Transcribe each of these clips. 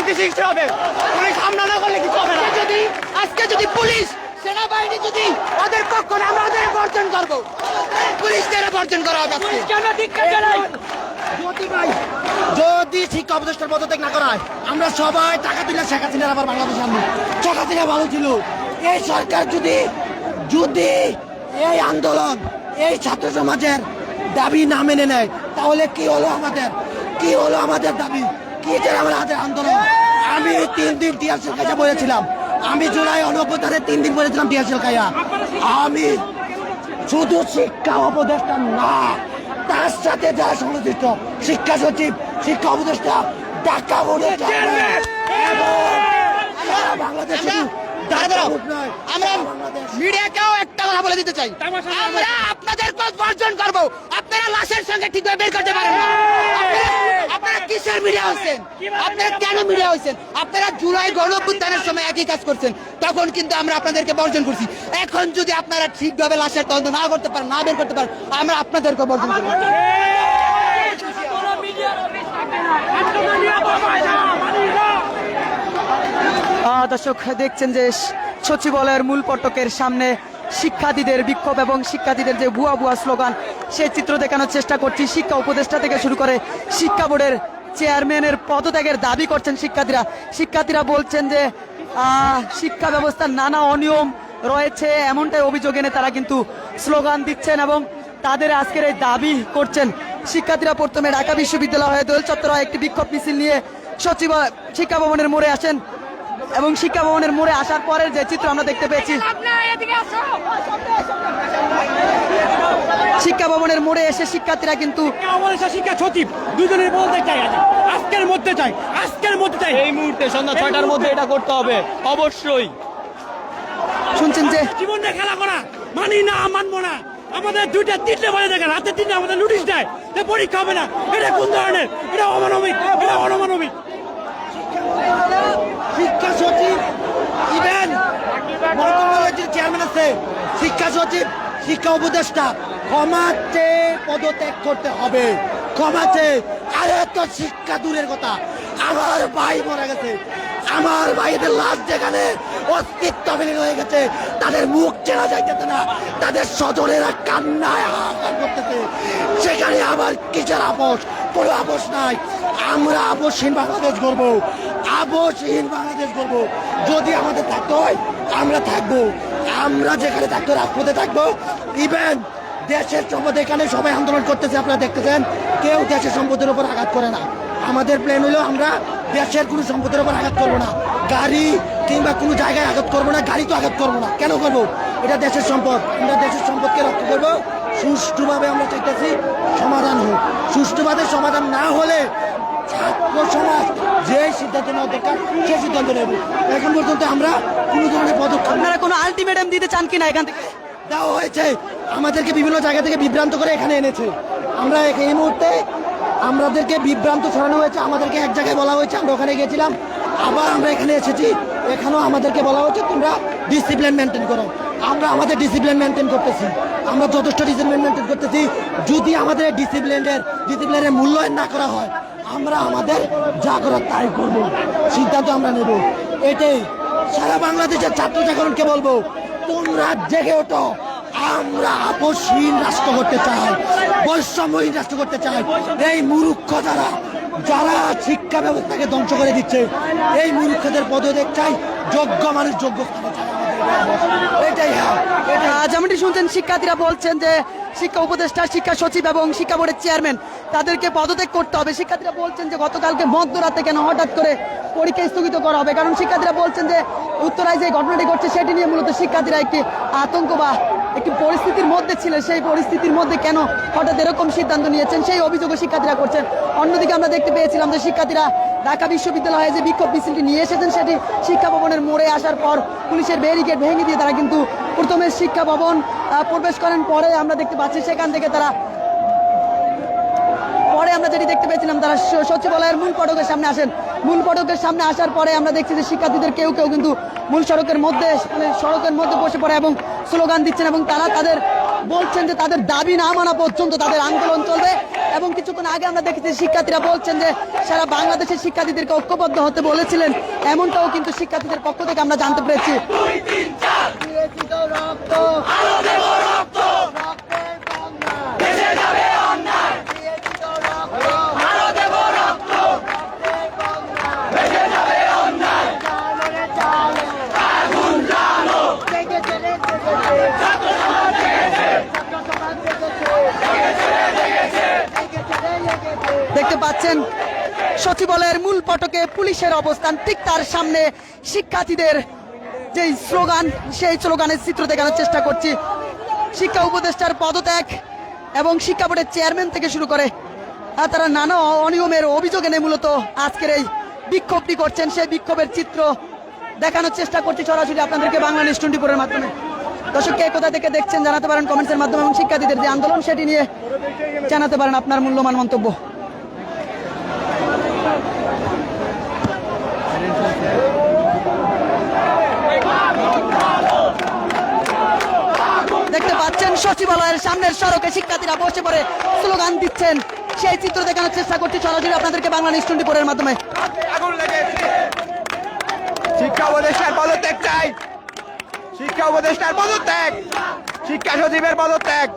শান্তি সৃষ্টি হবে। পুলিশ হামলা না করলে কিছু হবে না। যদি আজকে যদি পুলিশ সেনাবাহিনী যদি ওদের পক্ষ নেয়, আমরা ওদের বর্জন করব পুলিশদের বর্জন করা হবে যদি শিক্ষা উপদেষ্টার পদত্যাগ না করা হয় আমরা সবাই টাকা দিলে শেখ হাসিনার আবার বাংলাদেশে আনব শেখ হাসিনা ভালো ছিল। এই সরকার যদি যদি এই আন্দোলন এই ছাত্র সমাজের দাবি না মেনে নেয় তাহলে কি হলো আমাদের? কি হলো আমাদের দাবি? যে আমাদের হাতের আন্দোলন। আমি তিন দিন টিয়ারশেল খাইয়া বলেছিলাম। আমি জুলাই অনভ্যুত্থানে তিন দিন বলেছিলাম টিয়ারশেল খাইয়া আমি শুধু শিক্ষা উপদেষ্টা না তার সাথে যারা সংশ্লিষ্ট শিক্ষা সচিব শিক্ষা উপদেষ্টা ঢাকা বোর্ডের আমরা মিডিয়াকেও একটা কথা বলে দিতে চাই। আমরা আপনাদের বর্জন করব। আপনারা লাশের সঙ্গে ঠিকভাবে বের করতে পারেন না। কিসের মিডিয়া হচ্ছেন আপনারা কেন মিডিয়া হচ্ছেন আপনারা জুলাই গণঅভ্যুত্থানের সময় একই কাজ করছেন। তখন কিন্তু আমরা আপনাদেরকে বর্জন করছি। এখন যদি আপনারা ঠিকভাবে লাশের তদন্ত না করতে পারেন, না বের করতে পারেন, আমরা আপনাদেরকে বর্জন করব। দর্শক, দেখছেন যে সচিবালয়ের মূল পটকের সামনে শিক্ষার্থীদের বিক্ষোভ এবং শিক্ষার্থীদের যে ভুয়া ভুয়া স্লোগান, সেই চিত্র দেখানোর চেষ্টা করছি। শিক্ষা উপদেষ্টা থেকে শুরু করে শিক্ষা বোর্ডের চেয়ারম্যানের পদত্যাগের দাবি করছেন শিক্ষার্থীরা। শিক্ষার্থীরা বলছেন যে শিক্ষা ব্যবস্থার নানা অনিয়ম রয়েছে, এমনটাই অভিযোগ এনে তারা কিন্তু স্লোগান দিচ্ছেন এবং তাদের আজকের এই দাবি করছেন। শিক্ষার্থীরা প্রথমে ঢাকা বিশ্ববিদ্যালয় দোল চত্বর একটি বিক্ষোভ মিছিল নিয়ে সচিব শিক্ষা ভবনের মোড়ে আসেন। এবং শিক্ষা ভবনের মোড়ে আসার পরের যে চিত্র আমরা দেখতে পেয়েছি শিক্ষা ভবনের মোড়ে এসে শিক্ষার্থীরা কিন্তু শিক্ষা সচিব দুজনের বলতে চাই আজকের মধ্যে চাই আজকের মধ্যে চাই। এই মুহূর্তে সন্ধ্যা ছয়টার মধ্যে এটা করতে হবে অবশ্যই। শুনছেন যে জীবনে খেলা করা মানি না মানবো না। আমাদের দুইটা তিনটে বাজে দেখেন রাতে তিনটে আমাদের নোটিশ দেয় যে পরীক্ষা হবে না। এটা কোন ধরনের? এটা অমানবিক এটা অনমানবিক শিক্ষা সচিব ইভেন মন্ত্রণালয়ের যে চেয়ারম্যান আছে। শিক্ষা সচিব, শিক্ষা উপদেষ্টা, ক্ষমাতে পদত্যাগ করতে হবে। ক্ষমাতে, আরে তো শিক্ষা দূরের কথা। আমার ভাই মারা গেছে। আমার ভাইদের লাশ যেখানে অস্তিত্ব বিলীন হয়ে গেছে, তাদের মুখ চেনা যাইতেছে না। তাদের স্বজনেরা কান্নায় হাহাকার করতেছে। সেখানে আবার কিসের আপোষ? কোনো আপোষ নাই। আমরা আপোষহীন বাংলাদেশ করব আবশহীন বাংলাদেশ করব যদি আমাদের থাকতে হয়, আমরা থাকব। আমরা যেখানে থাকতে, রাজপথে থাকব। ইভেন দেশের সম্পদ এখানে সবাই আন্দোলন করতেছে, আপনারা দেখতেছেন। কেউ দেশের সম্পদের উপর আঘাত করে না। আমাদের প্ল্যান হলো আমরা দেশের কোনো সম্পদের উপর আঘাত করব না। গাড়ি কিংবা কোনো জায়গায় আঘাত করব না, গাড়ি তো আঘাত করব না। কেন করব? এটা দেশের সম্পদ। আমরা দেশের সম্পদকে রক্ষা করব। সুষ্ঠুভাবে আমরা চাইতেছি সমাধান হোক। সুষ্ঠুভাবে সমাধান না হলে ছাত্র সমাজ যে সিদ্ধান্ত নেওয়া দরকার সে সিদ্ধান্ত নেব। এখন পর্যন্ত আমরা কোনো ধরনের পদক্ষেপ আপনারা কোনো আলটিমেটাম দিতে চান কিনা এখান থেকে? দেওয়া হয়েছে। আমাদেরকে বিভিন্ন জায়গা থেকে বিভ্রান্ত করে এখানে এনেছে। আমরা এই মুহূর্তে আমাদেরকে বিভ্রান্ত ছড়ানো হয়েছে। আমাদেরকে এক জায়গায় বলা হয়েছে আমরা ওখানে গেছিলাম আবার আমরা এখানে এসেছি। এখানেও আমাদেরকে বলা হচ্ছে তোমরা ডিসিপ্লিন মেনটেন করো। আমরা আমাদের ডিসিপ্লিন মেনটেন করতেছি। আমরা যথেষ্ট ডিসিপ্লিন মেনটেন করতেছি। যদি আমাদের ডিসিপ্লিনের ডিসিপ্লিনের মূল্যায়ন না করা হয়, আমরা আমাদের যা করার তাই করব। সিদ্ধান্ত আমরা নেব। এটাই সারা বাংলাদেশের ছাত্র জাগরণকে বলব, তোমরা জেগে ওঠো। আমরা আপসহীন রাষ্ট্র করতে চাই, বৈষম্যহীন রাষ্ট্র করতে চাই। এই মুরুক্ষ যারা যারা শিক্ষা ব্যবস্থাকে ধ্বংস করে দিচ্ছে, এই মুরুক্ষদের পদত্যাগ চাই, যোগ্য মানুষ যোগ্য স্থানে চাই আমাদের। এটাই হ্যাঁ এটা আহ, যেমনটি শুনছেন, শিক্ষার্থীরা বলছেন যে শিক্ষা উপদেষ্টা, শিক্ষা সচিব এবং শিক্ষা বোর্ডের চেয়ারম্যান, তাদেরকে পদত্যাগ করতে হবে। শিক্ষার্থীরা বলছেন যে গতকালকে মধ্যরাতে কেন হঠাৎ করে পরীক্ষা স্থগিত করা হবে? কারণ শিক্ষার্থীরা বলছেন যে উত্তরায় যে ঘটনাটি ঘটছে, সেটি নিয়ে মূলত শিক্ষার্থীরা একটি আতঙ্ক বা একটি পরিস্থিতির মধ্যে ছিল। সেই পরিস্থিতির মধ্যে কেন হঠাৎ এরকম সিদ্ধান্ত নিয়েছেন? সেই অভিযোগও শিক্ষার্থীরা করছেন। অন্যদিকে আমরা দেখতে পেয়েছিলাম যে শিক্ষার্থীরা ঢাকা বিশ্ববিদ্যালয়ে যে বিক্ষোভ মিছিলটি নিয়ে এসেছেন, সেটি শিক্ষা ভবনের মোড়ে আসার পর পুলিশের ব্যারিকেড ভেঙে দিয়ে তারা কিন্তু প্রথমে শিক্ষা ভবন প্রবেশ করেন। পরে আমরা দেখতে পাচ্ছি সেখান থেকে তারা পরে আমরা যেটি দেখতে পেয়েছিলাম, তারা সচিবালয়ের মূল ফটকের সামনে আসেন। মূল ফটকের সামনে আসার পরে আমরা দেখছি যে শিক্ষার্থীদের কেউ কেউ কিন্তু মূল সড়কের মধ্যে মানে সড়কের মধ্যে বসে পড়ে এবং স্লোগান দিচ্ছেন এবং তারা তাদের বলছেন যে তাদের দাবি না মানা পর্যন্ত তাদের আন্দোলন চলবে। এবং কিছুক্ষণ আগে আমরা দেখেছি শিক্ষার্থীরা বলছেন যে সারা বাংলাদেশের শিক্ষার্থীদেরকে ঐক্যবদ্ধ হতে বলেছিলেন। এমনটাও কিন্তু শিক্ষার্থীদের পক্ষ থেকে আমরা জানতে পেরেছি। পাচ্ছেন। সচিবালয়ের মূল ফটকে পুলিশের অবস্থান, ঠিক তার সামনে শিক্ষার্থীদের যে স্লোগান, সেই স্লোগানের চিত্র দেখানোর চেষ্টা করছি। শিক্ষা উপদেষ্টার পদত্যাগ এবং শিক্ষা বোর্ডের চেয়ারম্যান থেকে শুরু করে তারা নানা অনিয়মের অভিযোগ এনে মূলত আজকের এই বিক্ষোভটি করছেন। সেই বিক্ষোভের চিত্র দেখানোর চেষ্টা করছি সরাসরি আপনাদেরকে বাংলা নিউজ টোয়েন্টি মাধ্যমে। দর্শক, কে কোথা থেকে দেখছেন জানাতে পারেন কমেন্টসের মাধ্যমে এবং শিক্ষার্থীদের যে আন্দোলন, সেটি নিয়ে জানাতে পারেন আপনার মূল্যবান মন্তব্য। দেখতে পাচ্ছেন সচিবালয়ের সামনের সড়কে শিক্ষার্থীরা বসে পড়ে স্লোগান দিচ্ছেন। সেই চিত্র দেখানোর চেষ্টা করছি সরাসরি আপনাদেরকে বাংলা নিউজ টোয়েন্টি মাধ্যমে। শিক্ষা উপদেষ্টার পদত্যাগ চাই। শিক্ষা উপদেষ্টার পদত্যাগ। শিক্ষা সচিবের পদত্যাগ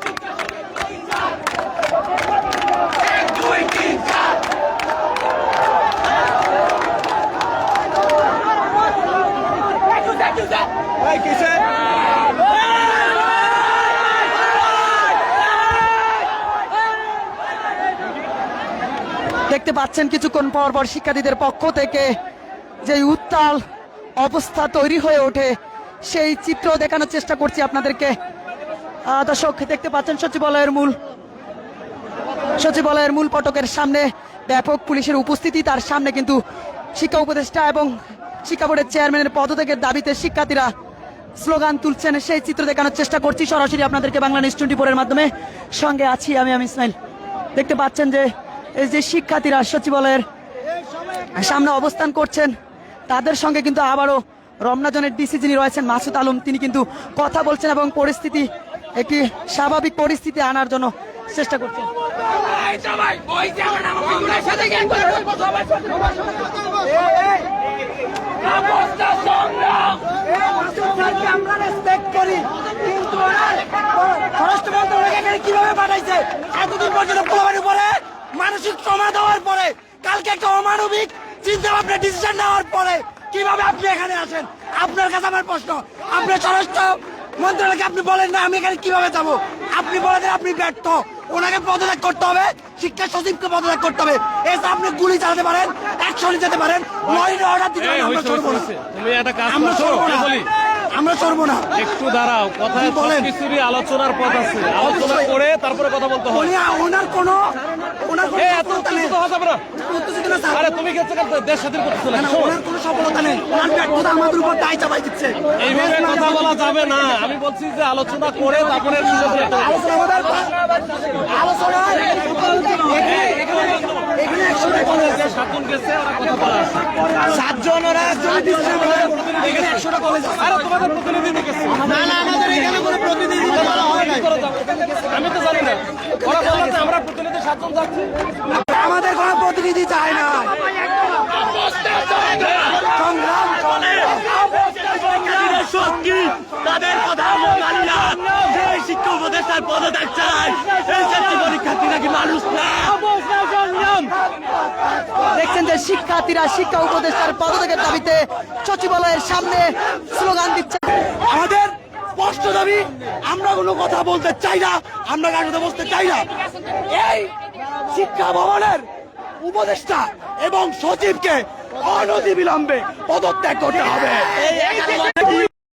এই কিসের? দেখতে পাচ্ছেন কিছুক্ষণ পর পর শিক্ষার্থীদের পক্ষ থেকে যে উত্তাল অবস্থা তৈরি হয়ে ওঠে, সেই চিত্র দেখানোর চেষ্টা করছি আপনাদেরকে। দর্শক, দেখতে পাচ্ছেন সচিবালয়ের মূল সচিবালয়ের মূল ফটকের সামনে ব্যাপক পুলিশের উপস্থিতি, তার সামনে কিন্তু শিক্ষা উপদেষ্টা এবং শিক্ষা বোর্ডের চেয়ারম্যানের পদত্যাগের দাবিতে শিক্ষার্থীরা স্লোগান তুলছেন। সেই চিত্র দেখানোর চেষ্টা করছি। সরাসরি আপনাদেরকে বাংলা নিউজ টোয়েন্টি ফোরের মাধ্যমে সঙ্গে আছি আমি আমি ইসমাইল। দেখতে পাচ্ছেন যে যে শিক্ষার্থীরা সচিবালয়ের সামনে অবস্থান করছেন তাদের সঙ্গে কিন্তু আবারও রমনাজনের ডিসি যিনি রয়েছেন মাসুদ আলম তিনি কিন্তু কথা বলছেন এবং পরিস্থিতি একটি স্বাভাবিক পরিস্থিতি আনার জন্য চেষ্টা করছেন কীভাবে পাঠাইছে এতদিন পর্যন্ত উপরে মানসিক সময় দেওয়ার পরে কালকে একটা অমানবিক চিন্তা ভাবনা ডিসিশন নেওয়ার পরে কীভাবে আপনি এখানে আসেন আপনার কাছে আমার প্রশ্ন। আপনার স্বরাষ্ট্র মন্ত্রণালয়কে আপনি বলেন না আমি এখানে কীভাবে যাব? আপনি বলে দেন আপনি ব্যর্থ। ওনাকে পদত্যাগ করতে হবে শিক্ষা সচিবকে পদত্যাগ করতে হবে। এসে আপনি গুলি চালাতে পারেন অ্যাকশন যেতে পারেন লয়ের অর্ডার দিতে পারেন আমরা চলবো না। তুমি একটা কাজ আমরা করছ না। আমরা চলবো না। একটু দাঁড়াও কথায় কি বলেন? কিছুরই আলোচনার পথ আছে। আলোচনা করে তারপরে কথা বলতে উনি ওনার কোনো ওনার কোনো এত নেই। উত্তেজিত হওয়া যাবে না আরে তুমি গেছো কেন? দেশ স্বাধীন করতেছো না, ওনার কোনো সফলতা নেই। ওনার ব্যর্থতা আমাদের উপর দায় চাপাই দিচ্ছে। এইভাবে কথা বলা যাবে না। আমি বলছি যে আলোচনা করে তারপরে হবে। আলোচনা আলোচনা এখানে একশোটা কলেজ যে সাতজন গেছে ওরা কথা বলা সাতজন ওরা একজন ডিসিশন এখানে একশোটা কলেজ আছে। তোমাদের প্রতিনিধি গেছে। না না আমাদের এখানে কোনো প্রতিনিধি বলা হয় নাই। আমি তো জানি না। ওরা বলল যে আমরা প্রতিনিধি সাতজন যাচ্ছি। আমাদের কোনো প্রতিনিধি চায় না। সংগ্রাম চলে তাদের কথা আমরা মানি না এই শিক্ষা উপদেষ্টার পদত্যাগ চাই। এই পরীক্ষার্থী নাকি মানুষ না? দেখছেন যে শিক্ষার্থীরা শিক্ষা উপদেষ্টার পদত্যাগের দাবিতে সচিবালয়ের সামনে স্লোগান দিচ্ছেন আমাদের স্পষ্ট দাবি আমরা কোনো কথা বলতে চাই না আমরা কার বসতে চাই না। এই শিক্ষা ভবনের উপদেষ্টা এবং সচিবকে অনতি বিলম্বে পদত্যাগ করতে হবে।